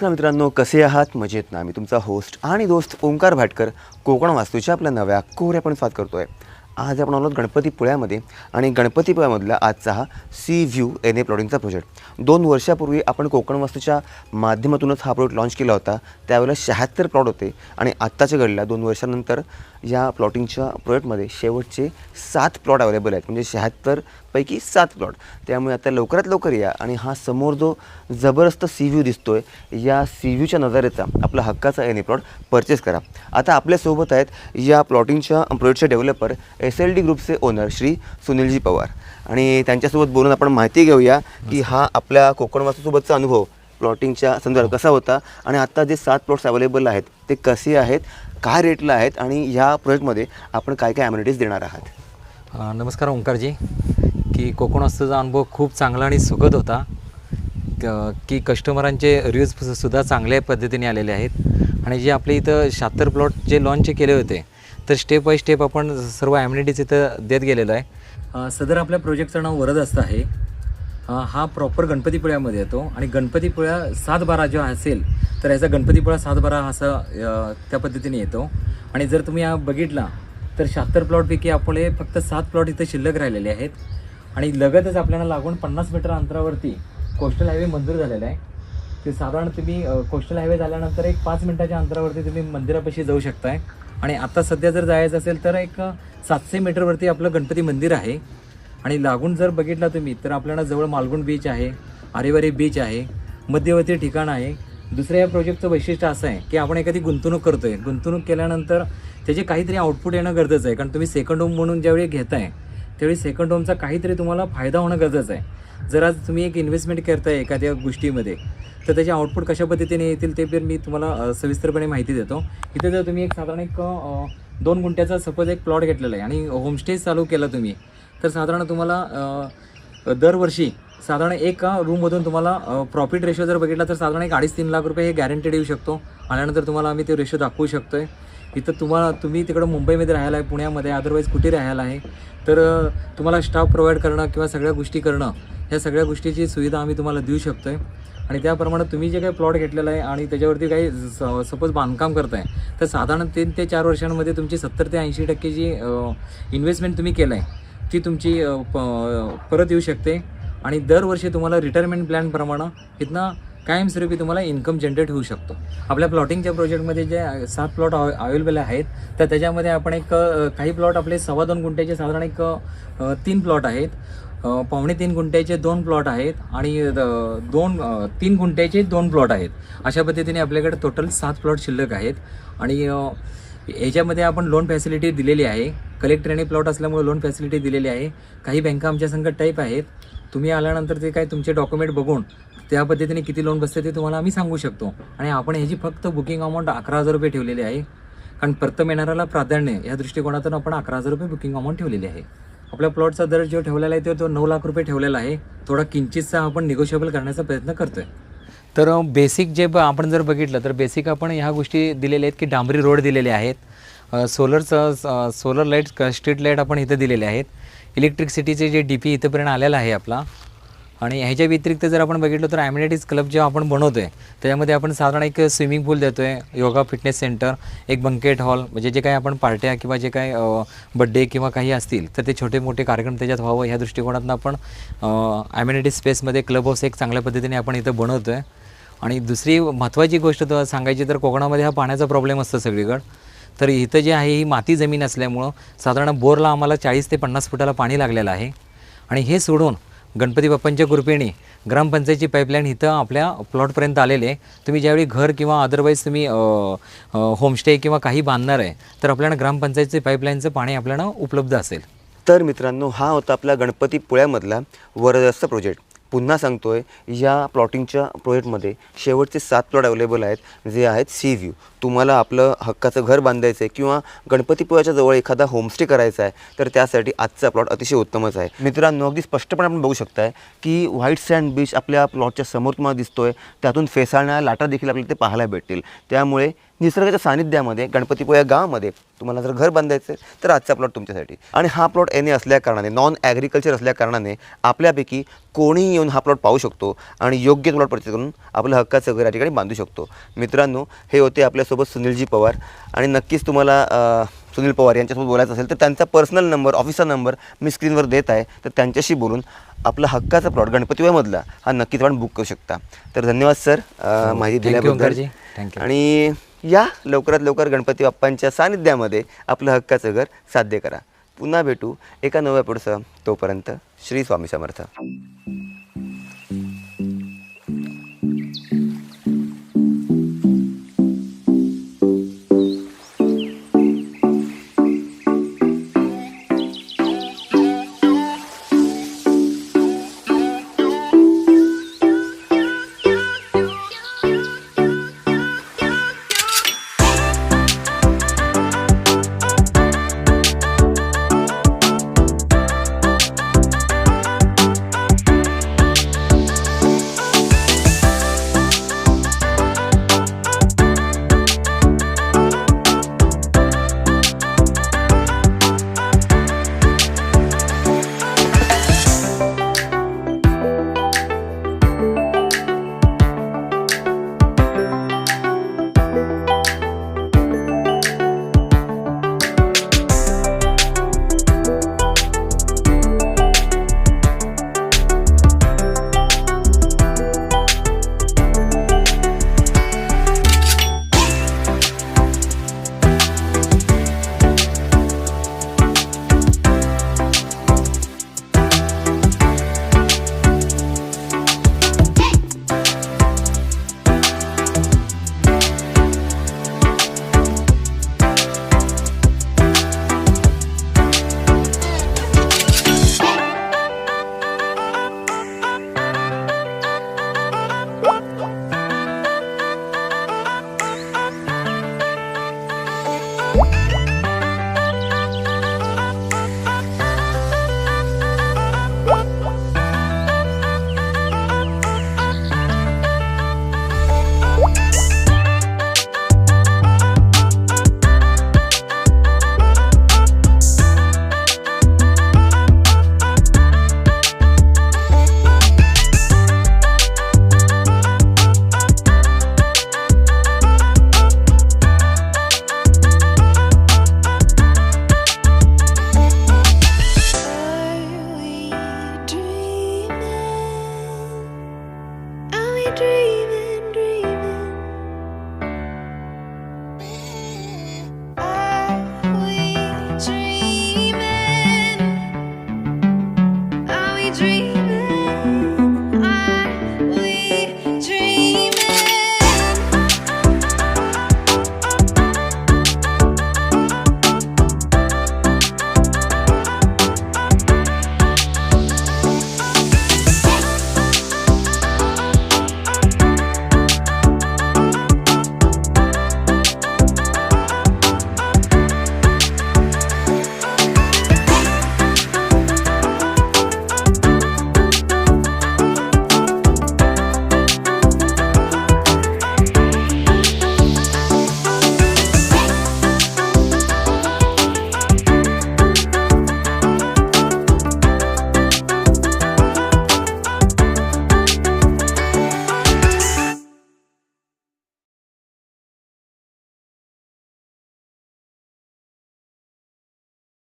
नमस्कार मित्रांनो कसे आहात? मजेत ना. मी तुमचा होस्ट आणि दोस्त ओंकार भाटकर कोकण वास्तूच्या आपल्या नव्या कोऱ्यापण स्वाद करतोय. आज आपण आलो गणपतीपुळ्यामध्ये आणि गणपतीपुळ्यामधला आजचा हा सी व्ह्यू एन ए प्लॉटिंगचा प्रोजेक्ट दोन वर्षापूर्वी आपण कोकण वास्तूच्या माध्यमातूनच हा प्रोजेक्ट लॉन्च केला होता. त्यावेळेला शहात्तर प्लॉट होते आणि आत्ताच्या घडल्या दोन वर्षानंतर या प्लॉटिंगच्या प्रोजेक्टमध्ये शेवटचे सात प्लॉट अवेलेबल आहेत. म्हणजे शहात्तरपैकी सात प्लॉट. त्यामुळे आता लवकरात लवकर या आणि हा समोर जो जबरदस्त सी व्ह्यू दिसतोय या सी व्ह्यूच्या नजरेचा आपला हक्काचा एन प्लॉट परचेस करा. आता आपल्यासोबत आहेत या प्लॉटिंगच्या प्रोजेक्टचे डेव्हलपर एस एल डी ग्रुपचे ओनर श्री सुनीलजी पवार. आणि त्यांच्यासोबत बोलून आपण माहिती घेऊया की हा आपल्या कोकण वास्तूसोबतचा अनुभव प्लॉटिंगच्या संदर्भात कसा होता आणि आता जे सात प्लॉट्स अवेलेबल आहेत ते कसे आहेत काय रेटला आहेत आणि ह्या प्रोजेक्टमध्ये आपण काय काय ॲम्युनिटीज देणार आहात? नमस्कार ओंकारजी. की कोकण वास्तूचा अनुभव खूप चांगला आणि सुखद होता. क- कस्टमरांचे रिव्ह्यूज सुद्धा चांगल्या पद्धतीने आलेले आहेत. आणि जे आपले इथं शहात्तर प्लॉट जे लॉन्च केले होते तर स्टेप बाय स्टेप आपण सर्व ॲम्युनिटीज इथं देत गेलेलो आहे. सदर आपल्या प्रोजेक्टचं नाव वरद असतं आहे. हा प्रॉपर गणपतीपुळ्यामध्ये येतो. आणि गणपतीपुळ्या सात बारा असेल तर याचा गणपतीपुळा सातबारा असा त्या पद्धतीने येतो. आणि जर तुम्ही हा बघितला तर शहात्तर प्लॉटपैकी आपले फक्त सात प्लॉट इथं शिल्लक राहिलेले आहेत. आणि लगतच आपल्याला लागून पन्नास मीटर अंतरावरती कोस्टल हायवे मंजूर झालेला आहे. ते साधारण तुम्ही कोस्टल हायवे झाल्यानंतर एक पाच मिनटाच्या अंतरावरती तुम्ही मंदिरापाशी जाऊ शकताय. आणि आता सध्या जर जायचं असेल तर एक सातशे मीटरवरती आपलं गणपती मंदिर आहे. आणि लागून जर बघितला तुम्ही तर आपल्याला जवळ मालगुण बीच आहे आरेवारी बीच आहे मध्यवर्ती ठिकाण आहे. दुसऱ्या या प्रोजेक्टचं वैशिष्ट्य असं आहे की आपण एखादी गुंतवणूक करतो आहे गुंतवणूक केल्यानंतर त्याचे काहीतरी आउटपुट येणं गरजेचं आहे. कारण तुम्ही सेकंड होम म्हणून ज्यावेळी घेताय त्यावेळी सेकंड होमचा काहीतरी तुम्हाला फायदा होणं गरजेचं आहे. जर आज तुम्ही एक इन्व्हेस्टमेंट करताय एखाद्या गोष्टीमध्ये तर त्याचे आउटपुट कशा पद्धतीने येतील ते पण मी तुम्हाला सविस्तरपणे माहिती देतो. इथे जर तुम्ही एक साधारण एक दोन गुंठ्याचा सपोज एक प्लॉट घेतलेला आहे आणि होमस्टे चालू केला तुम्ही तर साधारण तुम्हाला दरवर्षी साधारण एका रूममधून तुम्हाला प्रॉफिट रेशो जर बघितला तर साधारण एक अडीच तीन लाख रुपये हे गॅरंटेड येऊ शकतो. आल्यानंतर तुम्हाला आम्ही ते रेशो दाखवू शकतो आहे इथं तुम्हाला तुम्ही तिकडं मुंबईमध्ये राहायला आहे पुण्यामध्ये अदरवाईज कुठे राहायला आहे? तर तुम्हाला स्टाफ प्रोव्हाइड करणं किंवा सगळ्या गोष्टी करणं ह्या सगळ्या गोष्टीची सुविधा आम्ही तुम्हाला देऊ शकतो आहे आणि त्याप्रमाणे तुम्ही जे काही प्लॉट घेतलेला आहे आणि त्याच्यावरती काही सपोज बांधकाम करताय तर साधारण तीन ते चार वर्षांमध्ये तुमची सत्तर ते ऐंशी टक्के जी इन्व्हेस्टमेंट तुम्ही केलं आहे ती तुमची प- परत येऊ शकते. आणि दरवर्षी तुम्हाला रिटायरमेंट प्लॅनप्रमाणे इथनं कायमस्वरूपी तुम्हाला इन्कम जनरेट होऊ शकतो. आपल्या प्लॉटिंगच्या प्रोजेक्टमध्ये जे सात प्लॉट अवेलेबल आहेत तर त्याच्यामध्ये आपण एक काही प्लॉट आपले सव्वा दोन गुंठ्याचे साधारण एक तीन प्लॉट आहेत. पावणे तीन गुंठ्याचे दोन प्लॉट आहेत आणि दोन तीन गुंठ्याचे दोन प्लॉट आहेत. अशा पद्धतीने आपल्याकडे टोटल सात प्लॉट शिल्लक आहेत. आणि याच्यामध्ये आपण लोन फॅसिलिटी दिलेली आहे. कलेक्टर आणि प्लॉट असल्यामुळे लोन फॅसिलिटी दिलेली आहे. काही बँका आमच्या संकट टाईप आहेत. तुम्ही आल्यानंतर ते काय तुमचे डॉक्युमेंट बघून त्या पद्धतीने किती लोन बसते ते तुम्हाला आम्ही सांगू शकतो. आणि आपण ह्याची फक्त बुकिंग अमाऊंट अकरा हजार रुपये ठेवलेली आहे. कारण प्रथम येणाऱ्याला प्राधान्य या दृष्टिकोनातून आपण अकरा हजार रुपये बुकिंग अमाऊंट ठेवलेली आहे. आपल्या प्लॉटचा दर जो ठेवलेला आहे तो तो नऊ लाख रुपये ठेवलेला आहे. थोडा किंचितचा आपण निगोशिएबल करण्याचा प्रयत्न करतोय. तर बेसिक जे ब- आपण जर बघितलं तर बेसिक आपण ह्या गोष्टी दिलेल्या आहेत की डांबरी रोड दिलेले आहेत. सोलरचं सोलर लाइट स्ट्रीट लाइट आपण इथं दिलेले आहेत. इलेक्ट्रिसिटीचे जे डी पी इथंपर्यंत आलेला आहे आपला आणि ह्याच्या व्यतिरिक्त जर आपण बघितलं तर ॲम्युनिटीज क्लब जे आपण बनवतो आहे त्याच्यामध्ये आपण साधारण एक स्विमिंग पूल देतो आहे योगा फिटनेस सेंटर एक बंकेट हॉल म्हणजे जे काही आपण पार्ट्या किंवा जे काही बड्डे किंवा काही असतील तर ते छोटे मोठे कार्यक्रम त्याच्यात व्हावं ह्या दृष्टिकोनातून आपण ॲम्युनिटी स्पेसमध्ये क्लब हाऊस एक चांगल्या पद्धतीने आपण इथं बनवतो आहे आणि दुसरी महत्त्वाची गोष्ट तर सांगायची तर कोकणामध्ये हा पाण्याचा प्रॉब्लेम असतो सगळीकडं. तर इथं जे आहे ही माती जमीन असल्यामुळं साधारण बोरला आम्हाला चाळीस ते पन्नास फुटाला पाणी लागलेलं आहे. आणि हे सोडून गणपती बाप्पांच्या कृपेने ग्रामपंचायतची पाईपलाईन इथं आपल्या प्लॉटपर्यंत आलेले तुम्ही ज्यावेळी घर किंवा अदरवाईज तुम्ही होमस्टे किंवा काही बांधणार आहे तर आपल्याला ग्रामपंचायतचे पाईपलाईनचं पाणी आपल्याला उपलब्ध असेल. तर मित्रांनो हा होता आपला गणपतीपुळ्यामधला वरदस्त प्रोजेक्ट पुन्हा सांगतोय या प्लॉटिंगच्या प्रोजेक्टमध्ये शेवटचे सात प्लॉट अवेलेबल आहेत जे आहेत सी व्ह्यू तुम्हाला आपलं हक्काचं घर बांधायचं आहे किंवा गणपतीपुळ्याच्या जवळ एखादा होमस्टे करायचा आहे तर त्यासाठी आजचा प्लॉट अतिशय उत्तमच आहे. मित्रांनो अगदी स्पष्टपणे आपण बघू शकताय की व्हाईट सँड बीच आपल्या प्लॉटच्या समोर तुम्हाला दिसतोय. त्यातून फेसाळणाऱ्या लाटा देखील आपल्याला ते पाहायला भेटतील. त्यामुळे निसर्गाच्या सानिध्यामध्ये गणपतीपुळ्या गावामध्ये तुम्हाला जर घर बांधायचं आहे तर आजचा प्लॉट तुमच्यासाठी. आणि हा प्लॉट एने असल्या कारणाने नॉन ॲग्रिकल्चर असल्या कारणाने आपल्यापैकी कोणीही येऊन हा प्लॉट पाहू शकतो आणि योग्य प्लॉट परचेस करून आपलं हक्काचं घर या ठिकाणी बांधू शकतो. मित्रांनो हे होते आपल्या आपल्यासोबत सुनीलजी पवार. आणि नक्कीच तुम्हाला सुनील पवार यांच्यासोबत बोलायचं असेल तर त्यांचा पर्सनल नंबर ऑफिसचा नंबर मी स्क्रीनवर देत आहे. तर त्यांच्याशी बोलून आपला हक्काचा प्लॉट गणपतीमधला हा नक्कीच आपण बुक करू शकता. तर धन्यवाद सर. अ, माहिती Thank you, दिल्याबद्दल. आणि या लवकरात लवकर गणपती बाप्पांच्या सानिध्यामध्ये आपलं हक्काचं घर साध्य करा. पुन्हा भेटू एका नव्या पुढचं तोपर्यंत. श्री स्वामी समर्थ.